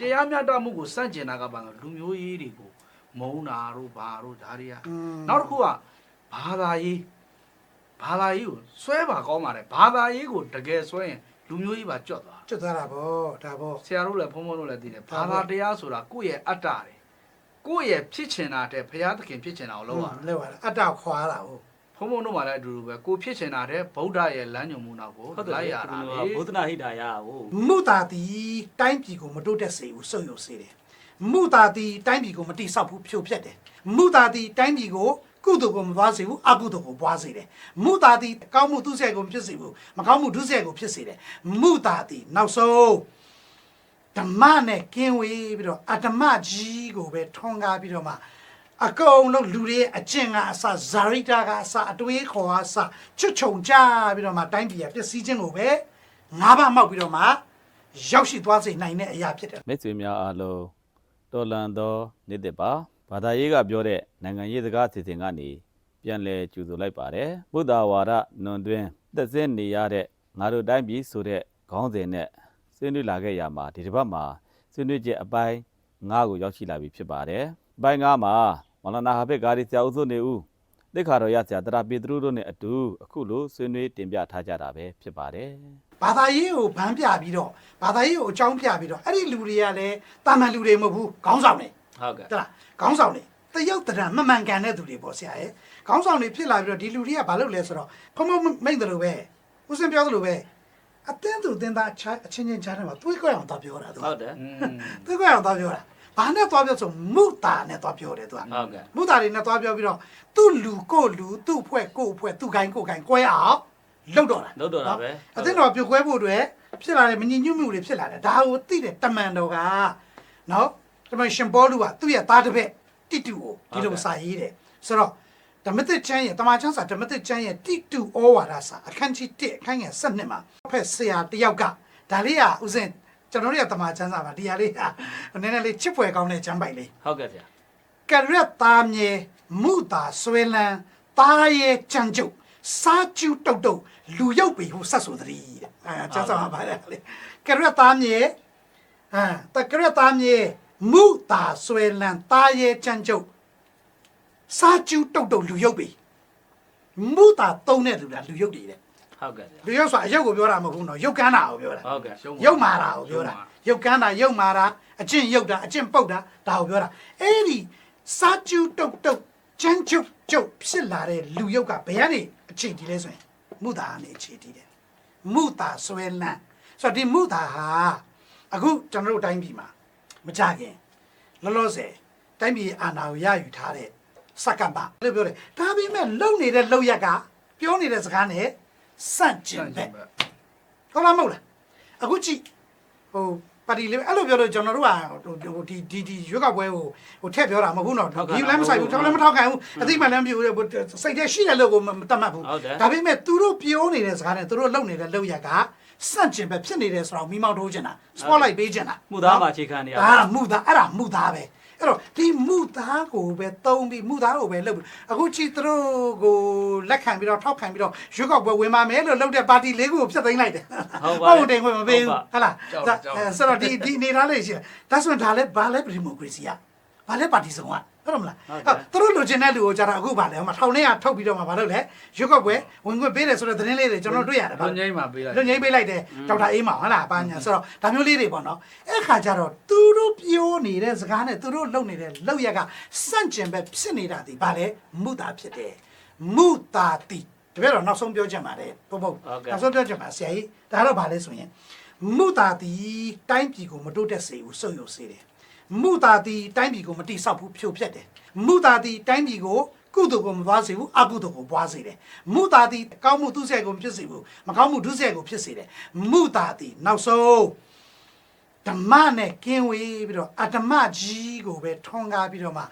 တရားမျှတမှုကိုစန့်ကျင်တာကဘာလဲလူမျိုးရေးတွေကိုမုန်းတာတို့ဘာတို့ဒါတွေကอืมနောက်တစ်ခုကဘာသာရေးဘာသာရေးကိုဆွဲပါကောင်းပါတယ်ဘာသာရေးကိုတကယ်ဆွဲရင်လူမျိုးရေးပါကြွတ်သွားကျွတ်သွားတာဗောဒါဗော ဆရာတို့လည်းဘုန်းဘုန်းတို့လည်းသိတယ်ဒါဘာပေါ့သာတရားဆိုတာကိုယ့်ရဲ့အတ္တတွေကိုယ့်ရဲ့ဖြစ်ချင်တာတဲ့ဘုရားသခင်ဖြစ်ချင်တာကိုလုပ်ရတာ လောက်ရတာအတ္တခွာတာဟုတ် ဘုန်းဘုန်းတို့မှလည်းအတူတူပဲကိုယ်ဖြစ်ချင်တာတဲ့ဗုဒ္ဓရဲ့လမ်းညွှန်မှုနောက်ကိုဟုတ်တယ်လိုက်လေရဘုတာရားလေ ဘုဒ္ဓနာဟိတာယဟိုမုတာတီတိုင်းပြည်ကိုမတိုးတက်စေဘူးစုပ်ယုပ်စေတယ်မုတာတီတိုင်းပြည်ကိုမတိဆောက်ဘူးဖြိုဖျက်တယ်မုတာတီတိုင်းပြည်ကိုကုသိုလ်ကိုမပွားစေဘူးအကုသိုလ်ကိုပွားစေတယ်မုတာတီကောင်းမှုသူစရိုက်ကိုမဖြစ်စေဘူးမကောင်းမှုဒုစရိုက်ကိုဖြစ်စေတယ်မုတာတီနောက်ဆုံးဓမ္မနဲ့ကင်းဝေးပြီးတော့အတ္တမကြီးကိုပဲထွန်းကားပြီးတော့မှ အကုန်လုံးလူတွေရဲ့အကျင့်ကအစဇာရိတာကအစအတွေးခေါ်ကအစချွတ်ချုံကြပြီးတော့မှတိုင်းပြည်ကပျက်စီးခြင်းကိုပဲငါးပါးမောက်ပြီးတော့မှရောက်ရှိသွားစေနိုင်တဲ့အရာဖြစ်တယ်မိတ်ဆွေများအားလုံးတော်လန်သောနေ့တစ်ပါဘာသာရေးကပြောတဲ့နိုင်ငံရေးစကားအစီအစဉ်ကနေပြန်လည်ကြိုဆိုလိုက်ပါတယ်ဘုဒ္ဓဝါဒနွန်တွင်သက်စင်းနေရတဲ့ငါတို့တိုင်းပြည်ဆိုတဲ့ခေါင်းစဉ်နဲ့ဆွေးနွေးလာခဲ့ရမှာဒီတစ်ပတ်မှာဆွေးနွေးချက်အပိုင်း9ကိုရောက်ရှိလာပြီဖြစ်ပါတယ် အပိုင်း9မှာမော်လနာဟာဘစ်ဂါရီဆရာဦးစိုးနေဦးတိခါတော်ရဆရာတရာပေတရုတို့နဲ့အတူအခုလိုဆွေးနွေးတင်ပြထားကြတာပဲဖြစ်ပါတယ်ဘာသာရေးကိုဗန်းပြပြီးတော့ဘာသာရေးကိုအကြောင်းပြပြီးတော့အဲ့ဒီလူတွေကလည်းတာမန်လူတွေမဟုတ်ဘူးခေါင်းဆောင်တွေဟုတ်ကဲ့တလားခေါင်းဆောင်တွေတရုတ်တရံမမှန်ကန်တဲ့သူတွေပေါ့ဆရာရဲ့ခေါင်းဆောင်တွေဖြစ်လာပြီးတော့ဒီလူတွေကဘာလုပ်လဲဆိုတော့ဖုံဖုံမိတ်တယ်လို့ပဲဦးစင်ပြောသလိုပဲအတင်းသူတင်းသားချာအချင်းချင်းချားတယ်မှာတွေးကြအောင်တော့ပြောတာသူဟုတ်တယ်อืมတွေးကြအောင်တော့ပြောတာ ဘာနဲ့သွားပြောဆိုမုတာနဲ့သွားပြောတယ်သူကဟုတ်ကဲ့မုတာတွေနဲ့သွားပြောပြီးတော့သူ့လူကိုယ့်လူသူ့ဖွဲ့ကိုယ့်ဖွဲ့သူ့ခိုင်းကိုယ့်ခိုင်းကွဲအောင်လှုပ်တော့တာလုပ်တော့တာပဲအသင်းတော်ပြုတ်ခွဲဖို့အတွက်ဖြစ်လာတဲ့မငြိညွတ်မှုတွေဖြစ်လာတယ်ဒါကိုသိတယ်တမန်တော်ကနော်တမန်ရှင်ဘောလူကသူ့ရဲ့သားတစ်ဖက်တိတူကိုဒီလိုစာရေးတယ်ဆိုတော့ဓမ္မသစ်ချမ်းရဲ့တမန်ချမ်းစာဓမ္မသစ်ချမ်းရဲ့တိတူဩဝါဒစာအခန်းကြီး1အခန်းငယ်7မှာဖက်ဆရာတယောက်ကဒါလေးကဥစဉ် ကျွန်တော်တို့ရဲ့တမန်ချမ်းစာပါဒီဟာလေးကနည်းနည်းလေးချစ်ဖွယ်ကောင်းတဲ့ချမ်းပိုက်လေးဟုတ်ကဲ့ဗျာကရက်သားမြေမုတာဆွဲလန်းသားရဲ့ကြံကြုတ်စားကျူတုတ်တုတ်လူရုပ်ပေဟုဆက်ဆိုသတည်းတဲ့အဲကျမ်းစာမှာပါတယ်လေကရက်သားမြေအဲတကရက်သားမြေမုတာဆွဲလန်းသားရဲ့ကြံကြုတ်စားကျူတုတ်တုတ်လူရုပ်ပေမုတာသုံးတဲ့လူလားလူရုပ်တွေတဲ့ ဟုတ်ကဲ့ဗျာလူရုပ်ဆိုတာအရုပ်ကိုပြောတာမဟုတ်ဘူးနော်ရုပ်ကန်းတာကိုပြောတာဟုတ်ကဲ့ ရုပ်မာတာကိုပြောတာရုပ်ကန်းတာရုပ်မာတာအကျင့်ရုပ်တာအကျင့်ပုတ်တာဒါကိုပြောတာအဲ့ဒီစာကျူတုတ်တုတ်ချမ်းကျုပ်ကျုပ်ဖြစ်လာတဲ့လူရုပ်ကဘယ်ကနေအခြေတည်လဲဆိုရင်မုတာကနေအခြေတည်တယ်မုတာဆွဲလန်းဆိုတော့ဒီမုတာဟာအခုကျွန်တော်တို့တိုင်းပြည်မှာမကြခင်လောလောဆယ်တိုင်းပြည်အာဏာကိုရယူထားတဲ့စက္ကန့်ပါလို့ပြောတယ်ဒါပေမဲ့လုံနေတဲ့လုံရက်ကပြောနေတဲ့စကားနဲ့ စန့်ကျစင်န့်ကျပဲင်ပဲဟုတ်လားမဟုတ်လားအခုကြည့်ဟိုပါတီလေးအဲ့လိုပြောလို့ကျွန်တော်တို့ကဟိုဒီဒီဒီရွက်ကောက်ပွဲကိုဟိုထည့်ပြောတာမဟုတ်ဘူးနော်ဒီလည်းမဆိုင်ဘူးကျွန်တော်လည်းမထောက်ခံဘူးအသိမှလည်းမပြဘူးစိတ်ထဲရှိတဲ့လို့ကိုမတတ်မှတ်ဘူးဒါပေမဲ့သူတို့ပြောနေတဲ့စကားနဲ့သူတို့လုပ်နေတဲ့လုပ်ရက်ကစန့်ကျင်ပဲဖြစ်နေတယ်ဆိုတော့မိမောက်ထိုးချင်တာ spotlight ပေးချင်တာမှုသားမှာခြေခံနေရဒါကမှုသားအဲ့ဒါမှုသားပဲ အဲ့တော့ဒီမှုသားကိုပဲတုံးပြီးမှုသားကိုပဲလုပ်ပြီးအခုကြည့်သူတို့ကိုလက်ခံပြီးတော့ထောက်ခံပြီးတော့ရွက်ကောက်ပွဲဝင်ပါမယ်လို့လုပ်တဲ့ပါတီလေးခုကိုဖျက်သိမ်းလိုက်တယ်ဟုတ်ပါဟုတ်တယ်ခွင့်မပေးဘူးဟုတ်ပါဟုတ်လားကြောက်ဒါကြောက်အဲဆိုတော့ဒီဒီအနေထားလေးရှိတယ်ဒါဆိုရင်ဒါလည်းဘာလဲဒီမိုကရေစီကဘာလဲပါတီစုံက ဟုတ်တယ်မလားသူတို့လိုချင်တဲ့လူကိုကြတာအခုပါလေဟိုမှာထောင်ထဲကထုတ်ပြီးတော့မှဘာလုပ်လဲရွက်ကောက်ပွဲဝင်ခွင့်ပေးတယ်ဆိုတဲ့သတင်းလေးတွေကျွန်တော်တွေ့ရတယ်လွန်ငိမ့်မှာပေးလိုက်လွတ်ငိမ့်ပေးလိုက်တယ်ဒေါက်တာအေးမောင်ဟုတ်လားဘာညာဆိုတော့ဒါမျိုးလေးတွေပေါ့နော်အဲ့ခါကျတော့သူတို့ပြောနေတဲ့စကားနဲ့သူတို့လုပ်နေတဲ့လောက်ရက်ကစန့်ကျင်ပဲဖြစ်နေတာဒီဘာလဲမုတာဖြစ်တယ်မုတာတိတပည့်တော့နောက်ဆုံးပြောချင်ပါတယ်ပုတ်ပုတ်နောက်ဆုံးပြောချင်ပါဆရာကြီးဒါတော့ဘာလဲဆိုရင်မုတာတိတိုင်းပြည်ကိုမတိုးတက်စေဘူးစုပ်ယုပ်စေတယ် မုတာတိတိုင်းပြည်ကိုမတိဆောက်ဘူးဖြိုဖျက်တယ်မုတာတိတိုင်းပြည်ကိုကုသိုလ်ကိုမပွားစေဘူးအကုသိုလ်ကိုပွားစေတယ်မုတာတိကောင်းမှုသူစရိုက်ကိုမဖြစ်စေဘူးမကောင်းမှုဒုစရိုက်ကိုဖြစ်စေတယ်မုတာတိနောက်ဆုံးဓမ္မနဲ့ကင်းဝေးပြီးတော့အတ္တမကြီးကိုပဲထွန်းကားပြီးတော့မှ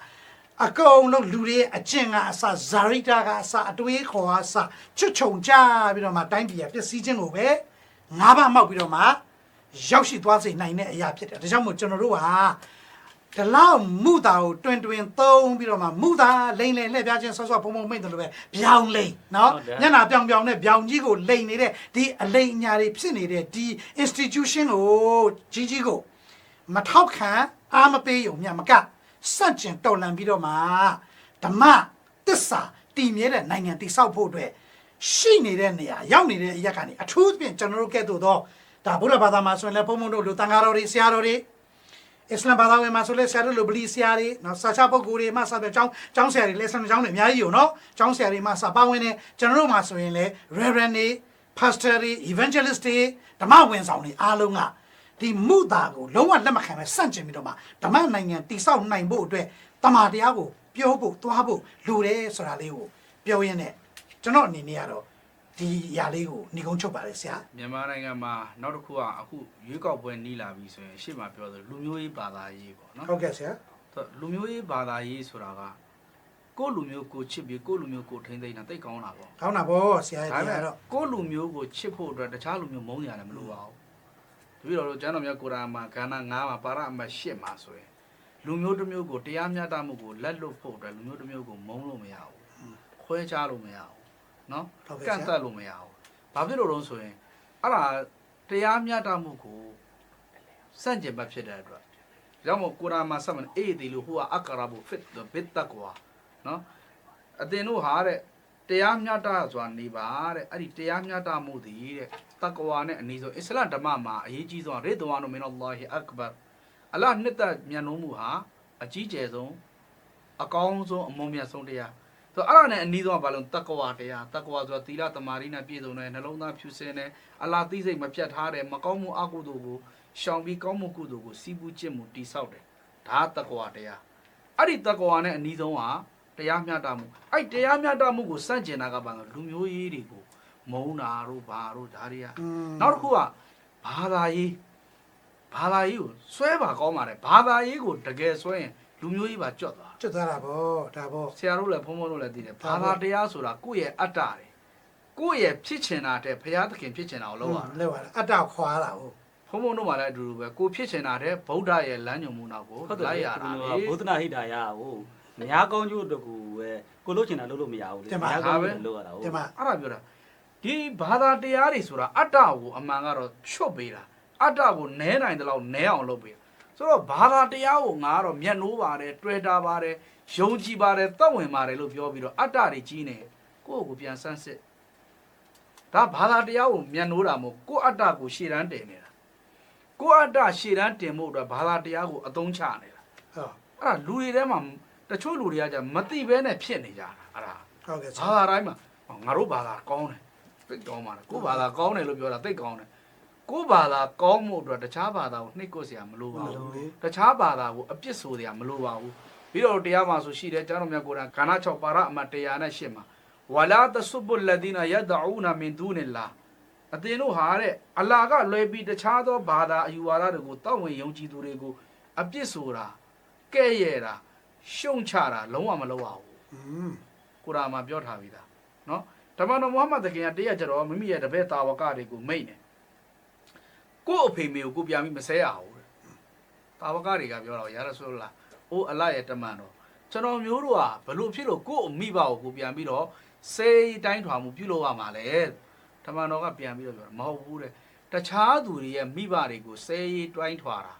အကုန်လုံးလူတွေရဲ့အကျင့်ကအစဇာရိတာကအစအတွေးခေါ်ကအစချွတ်ချုံကြပြီးတော့မှတိုင်းပြည်ကပျက်စီးခြင်းကိုပဲငါးပါးမောက်ပြီးတော့မှရောက်ရှိသွားစေနိုင်တဲ့အရာဖြစ်တယ်ဒါကြောင့်မို့ကျွန်တော်တို့ဟာ ဒီလောက်မုတာကိုတွင်တွင်သုံးပြီးတော့မှမုတာလိမ့်လေလှည့်ပြားခြင်းဆော့ဆော့ဖုံဖုံမိတ်တယ်လို့ပဲဗျောင်လိမ့်နော်ညနာပြောင်ပြောင်နဲ့ဗျောင်ကြီးကိုလိမ့်နေတဲ့ဒီအလိမ့်အညာတွေဖြစ်နေတဲ့ဒီ institution ကိုကြီးကြီးကိုမထောက်ခံအားမပေးုံမြတ်မကစန့်ကျင်တော်လှန်ပြီးတော့မှဓမ္မတစ္ဆာတည်မြဲတဲ့နိုင်ငံတည်ဆောက်ဖို့အတွက်ရှိနေတဲ့နေရာရောက်နေတဲ့အရက်ကနေအထူးသဖြင့်ကျွန်တော်တို့ကဲ့သို့သောဒါဗုဒ္ဓဘာသာမှာဆိုရင်လည်းဘုံဘုံတို့လူတန်ဃာတော်တွေဆရာတော်တွေ အစ္စလမ်ဘာသာဝင်မှာဆိုလဲဆရာတို့လူပလီဆရာတွေနော်စာချပုဂ္ဂိုလ်တွေမှစတဲ့ကျောင်းကျောင်းဆရာတွေလက်ဆန်ကျောင်းတွေအများကြီးอยู่နော်ကျောင်းဆရာတွေမှစပါဝင်နေကျွန်တော်တို့မှာဆိုရင်လဲ reverend တွေ pastor တွေ evangelist တွေဓမ္မဝင်ဆောင်တွေအားလုံးကဒီမုတာကိုလုံးဝလက်မခံပဲစန့်ကျင်ပြီးတော့မှဓမ္မနိုင်ငံတိဆောက်နိုင်ဖို့အတွက်တမာတရားကိုပြောဖို့သွားဖို့လိုတယ်ဆိုတာလေးကိုပြောရင်းနဲ့ကျွန်တော်အနေနဲ့ကတော့ ဒီຢာလေးကိုညီကုန်းချုပ်ပါလေဆရာမြန်မာနိုင်ငံမှာနောက်တစ်ခုကအခုရွေးကောက်ပွဲနီးလာပြီဆိုရင်ရှေ့မှာပြောသလိုလူမျိုးရေးဘာသာရေးပေါ့နော်ဟုတ်ကဲ့ဆရာဆိုတော့လူမျိုးရေးဘာသာရေးဆိုတာကကိုယ့်လူမျိုးကိုချစ်ပြီးကိုယ့်လူမျိုးကိုထိန်းသိမ်းတာတိတ်ကောင်းတာပေါ့ကောင်းတာဗောဆရာဒါဒီပေမဲ့ကတော့ကိုယ့်လူမျိုးကိုချစ်ဖို့အတွက်တခြားလူမျိုးမုန်းရတယ်မလိုပါဘူးတပည့်တော်တို့ကျမ်းတော်မြတ်ကုရ်အာန်မှာခန္ဓာ9မှာပါရအမတ်8မှာဆိုရင်လူမျိုးတစ်မျိုးကိုတရားမျှတမှုကိုလက်လွတ်ဖို့အတွက်လူမျိုးတစ်မျိုးကိုမုန်းလို့မရဘူးခွဲခြားလို့မရဘူး နော်ဟုတ်ကကဲ့န့်ဆသရာတ်လို့မရဘူးဘာဖြစ်လို့လဲဆိုရင်အဲ့ဒါတရားမျှတမှုကိုစန့်ကျင်ဘက်ဖြစ်တဲ့အတွက်ဒါကြောင့်မို့ကုရ်အာန်မှာဆက်မအေးဒီလိုဟိုကအကရာဘူဖစ်ဘစ်တကွာနော်အတင်တို့ဟာတဲ့တရားမျှတစွာနေပါတဲ့အဲ့ဒီတရားမျှတမှုတည်တဲ့တကွာနဲ့အနည်းဆုံးအစ္စလမ်ဓမ္မမှာအရေးကြီးဆုံးရေဒဝါနုမင်အလ္လာဟီအက္ဘာအလ္လာဟ်နှစ်သက်မြတ်နိုးမှုဟာအကြီးကျယ်ဆုံးအကောင်းဆုံးအမုန်းမြတ်ဆုံးတရား ဆိုတော့အဲ့ဒါနဲ့အနည်းဆုံးကဘာလို့တက္ကဝတရားတက္ကဝဆိုတာသီလတမာရီနဲ့ပြည့်စုံတဲ့နှလုံးသားဖြူစင်တဲ့အလားသိစိတ်မပြတ်ထားတဲ့မကောင်းမှုအကုသိုလ်ကိုရှောင်ပြီးကောင်းမှုကုသိုလ်ကိုစီးပူးကျင့်မှုတိဆောက်တယ်ဒါကတက္ကဝတရားအဲ့ဒီတက္ကဝနဲ့အနည်းဆုံးကတရားမျှတမှုအဲ့တရားမျှတမှုကိုစန့်ကျင်တာကဘာလဲလူမျိုးရေးတွေကိုမုန်းတာတို့ဘာတို့ဒါတွေကอืมနောက်တစ်ခုကဘာသာရေးဘာသာရေးကိုစွဲပါကောင်းပါတယ်ဘာသာရေးကိုတကယ်စွဲရင် လူမျိုးရေးပါကြွတ်သွားကျွတ်သွားတာဗောဒါဗောဆရာတို့လည်းဘုန်းဘုန်းတို့လည်းသိတယ်ဟုတ်ဘာပါသာတရားဆိုတာကိုယ့်ရဲ့အတ္တတွေကိုယ့်ရဲ့ဖြစ်ချင်တာတဲ့ဘုရားသခင်ဖြစ်ချင်တာကိုလုပ်ရတာလောက်ရတာအတ္တခွာတာဟုတ်ဘုန်းဘုန်းတို့မှလည်းအတူတူပဲကိုယ်ဖြစ်ချင်တာတဲ့ဗုဒ္ဓရဲ့လမ်းညွှန်မှုနောက်ကိုဟုတ်တယ်လိုက်လေရသူတာတို့လေကဘုဒ္ဓနာဟိတာရဟုတ်များကောင်းကျိုးတကူပဲကိုလို့ချင်တာလုပ်လို့မရဘူးလေများကောင်းကျိုးလုပ်ရတာဟုတ်ဒီမှာအဲ့ဒါပြောတာဒီဘာသာတရားတွေဆိုတာအတ္တကိုအမှန်ကတော့ချွတ်ပေးတာအတ္တကိုနဲနိုင်တဲ့လောက်နဲအောင်လုပ်ပေးတာ ဆိုတော့ဘာသာတရားကိုငါကတော့မျက်နှိုးပါတယ်တွေ့တာပါတယ်ယုံကြည်ပါတယ်တောက်ဝင်ပါတယ်လို့ပြောပြီးတော့အတ္တတွေကြီးနေကိုယ့်ကိုယ်ပြန်ဆန်းစစ်ဒါဘာသာတရားကိုမျက်နှိုးတာမဟုတ်ကိုယ့်အတ္တကိုရှေ့တန်းတင်နေတာကိုယ့်အတ္တရှေ့တန်းတင်ဖို့အတွက်ဘာသာတရားကိုအသုံးချနေတာဟုတ်အဲ့ဒါလူတွေထဲမှာတချို့လူတွေကじゃမသိဘဲနဲ့ဖြစ်နေကြတာအဲ့ဒါဟုတ်ကဲ့ဆဘာရာသာတိုင်းမှာဟောငါတို့ဘာသာကောင်းတယ်သိကောင်းပါလားကိုယ်ဘာသာကောင်းတယ်လို့ပြောတာသိကောင်းတယ် ကိုယ်ဘာသာကောင်းမှုအတွက်တခြားဘာသာကိုနှိပ်ကွက်เสียမလိုပါဘူးတခြားဘာသာကိုအပြစ်ဆိုเสียမလိုပါဘူးပြီးတော့တရားမှာဆိုရှိတယ်ကျမ်းတော်မြတ်ကိုယ်တိုင်ခန္ဓာ6ပါရအမတ်တရားနဲ့ရှင်းမှာဝလာတဆုဘုလ္လဒီနာယဒအူနာမင်ဒူနီလာအသင်တို့ဟာတဲ့အလာကလွယ်ပြီးတခြားသောဘာသာအယူဝါဒတွေကိုတောက်ဝင်ယုံကြည်သူတွေကိုအပြစ်ဆိုတာကဲ့ရဲ့တာရှုံချတာလုံးဝမလုပ်ပါဘူး อืม ကုရ်အာန်မှာပြောထားပြီးသားနော်ဓမ္မတော်မုဟမ္မဒ်တခင်ကတရက်ကြတော့မိမိရဲ့တပည့်တာဝကတွေကိုမိတ်နေ ကို့အဖေမေကိုကိုပြန်ပြီးမဆဲရဘူးတဲ့တာဝကတွေကပြောတော့ယာရဆုလာအိုးအလရဲ့တမန်တော်ကျွန်တော်မျိုးတို့ကဘလို့ဖြစ်လို့ကို့အမိဘကိုကိုပြန်ပြီးတော့စေးတိုင်းထွာမှုပြုလုပ်ရမှာလေဓမ္မတော်ကပြန်ပြီးတော့ပြောမဟုတ်ဘူးတဲ့တခြားသူတွေရဲ့မိဘတွေကိုစေးတိုင်းထွာတာ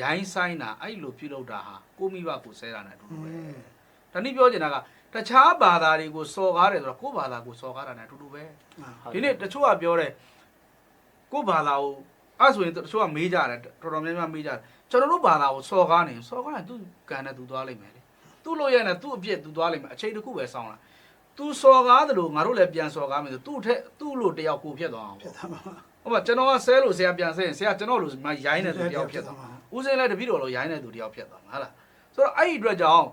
ရိုင်းဆိုင်တာအဲ့လိုပြုလုပ်တာဟာကိုမိဘကိုဆဲတာနဲ့အတူတူပဲတနည်းပြောချင်တာကတခြားဘာသာတွေကိုစော်ကားတယ်ဆိုတော့ကိုယ့်ဘာသာကိုစော်ကားတာနဲ့အတူတူပဲဒီနေ့တချို့ကပြောတယ်ကိုယ့်ဘာသာကို အဲ့ဆိုရင်တချို့ကမေးကြတယ်တော်တော်များများမေးကြတယ်ကျွန်တော်တို့ဘာသာကိုစော်ကားနေစော်ကားရင်သူကန်နဲ့သူသွားလိမ့်မယ်လေသူ့လို့ရနဲ့သူ့အပြစ်သူသွားလိမ့်မယ်အချိန်တစ်ခုပဲစောင်းလာသူစော်ကားတယ်လို့ငါတို့လည်းပြန်စော်ကားမယ်ဆိုသူ့ထက်သူ့လို့တယောက်ကိုဖြစ်သွားအောင်ဖြစ်သွားမှာဟုတ်ပါကျွန်တော်ကဆဲလို့ဆရာပြန်ဆဲရင်ဆရာကျွန်တော်လို့မရိုင်းတဲ့သူတယောက်ဖြစ်သွားမှာဦးစိန်လည်းတပည့်တော်လိုရိုင်းတဲ့သူတယောက်ဖြစ်သွားမှာဟုတ်လားဆိုတော့အဲ့ဒီအတွက်ကြောင့်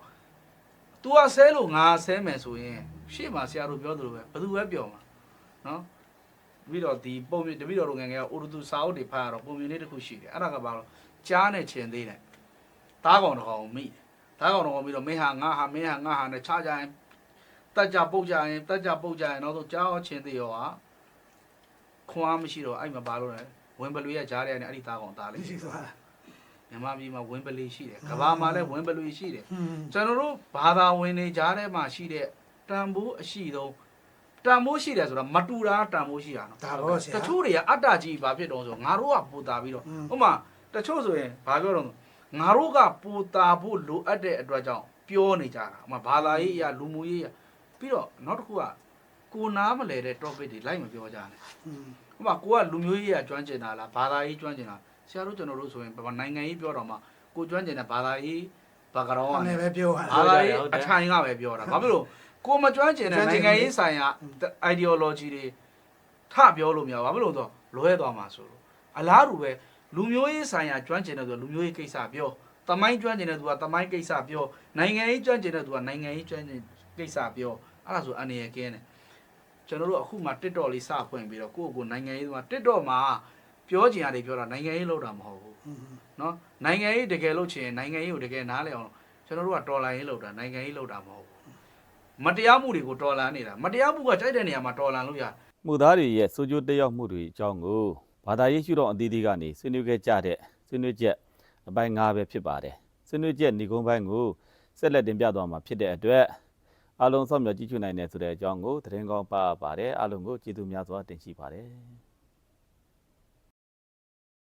तू ကဆဲလို့ငါဆဲမယ်ဆိုရင်ရှေ့မှာဆရာတို့ပြောသလိုပဲဘယ်သူပဲပြောမှာနော် တပည့်တော်ဒီပုံမြင်တပည့်တော်တို့ငယ်ငယ်ကအိုရဒူစာအုပ်တွေဖတ်ရတော့ပုံမြင်လေးတစ်ခုရှိတယ်အဲ့ဒါကဘာလို့ကြားနဲ့ချင်သေးတယ်တားကောင်တစ်ကောင်မိတယ်တားကောင်တစ်ကောင်ပြီးတော့မင်းဟာငါဟာမင်းဟာငါဟာနဲ့ခြားကြရင်တက်ကြပုတ်ကြရင်တက်ကြပုတ်ကြရင်တော့ဆိုကြားရောချင်သေးရောဟာခွန်အားမရှိတော့အဲ့မှာဘာလို့လဲဝင်ပလူရဲ့ကြားထဲကနေအဲ့ဒီတားကောင်တားလိုက်ရှိသွားတာမြန်မာပြည်မှာဝင်းပလီရှိတယ်ကဘာမှာလည်းဝင်းပလီရှိတယ်อืมကျွန်တော်တို့ဘာသာဝင်တွေကြားထဲမှာရှိတဲ့တန်ဖိုးအရှိဆုံး တန်မိုးရှိတယ်ဆိုတာမတူတာတန်မိုးရှိတာနော်ဒါတော့တချို့တွေကအတ္တကြီးဘာဖြစ်တော့ဆိုငါတို့ကပူတာပြီးတော့ဥမာတချို့ဆိုရင်ဘာပြောတော့ငါတို့ကပူတာဖို့လိုအပ်တဲ့အတွက်ကြောင့်ပြောနေကြတာဥမာဘာသာရေးအရာလူမှုရေးအရာပြီးတော့နောက်တစ်ခုကကိုနားမလဲတဲ့ topic တွေလိုက်မပြောကြနဲ့ဥမာကိုကလူမျိုးရေးအရာကျွမ်းကျင်တာလားဘာသာရေးကျွမ်းကျင်တာဆရာတို့ကျွန်တော်တို့ဆိုရင်နိုင်ငံရေးပြောတော့မှကိုကျွမ်းကျင်တဲ့ဘာသာရေး background ကလည်းပဲပြောတာဘာသာရေးအထိုင်ကပဲပြောတာဘာဖြစ်လို့ ကိုမကျွမ်းကျင်တဲ့နိုင်ငံရေးဆိုင်ရာ ideology တွေထပြောလို့မရဘူးဘာဖြစ်လို့တော့လွဲသွားမှာဆိုလို့အလားတူပဲလူမျိုးရေးဆိုင်ရာကျွမ်းကျင်တဲ့သူကလူမျိုးရေးကိစ္စပြောတမိုင်းကျွမ်းကျင်တဲ့သူကတမိုင်းကိစ္စပြောနိုင်ငံရေးကျွမ်းကျင်တဲ့သူကနိုင်ငံရေးကျွမ်းကျင်ကိစ္စပြောအဲ့ဒါဆိုအနေရကင်းတယ်ကျွန်တော်တို့အခုမှ TikTok လေးစဖွင့်ပြီးတော့ကိုယ့်ကိုယ်နိုင်ငံရေးက TikTok မှာပြောချင်ရတယ်ပြောတာနိုင်ငံရေးလောက်တာမဟုတ်ဘူးอืมနော်နိုင်ငံရေးတကယ်လို့ချင်ရင်နိုင်ငံရေးကိုတကယ်နားလည်အောင်ကျွန်တော်တို့ကတော်လိုင်းရေးလောက်တာနိုင်ငံရေးလောက်တာမဟုတ်ဘူး မတရားမှုတွေကိုတော်လန်နေတာမတရားမှုကကြိုက်တဲ့နေရာမှာတော်လန်လို့ရတယ်မှုသားတွေရဲ့စိုးကျိုးတက်ရောက်မှုတွေအကြောင်းကိုဘာသာရေးရှုထောင့်အသီးသီးကနေဆွေးနွေးခဲ့ကြတဲ့ဆွေးနွေးချက်အပိုင်း၅ပဲဖြစ်ပါတယ်ဆွေးနွေးချက်ညီကုန်းပိုင်းကိုဆက်လက်တင်ပြသွားမှာဖြစ်တဲ့အတွက်အားလုံးစောင့်မျှော်ကြည့်ရှုနိုင်တယ်ဆိုတဲ့အကြောင်းကိုသတင်းကောင်းပါပါတယ်အားလုံးကိုကျေးဇူးများစွာတင်ရှိပါတယ်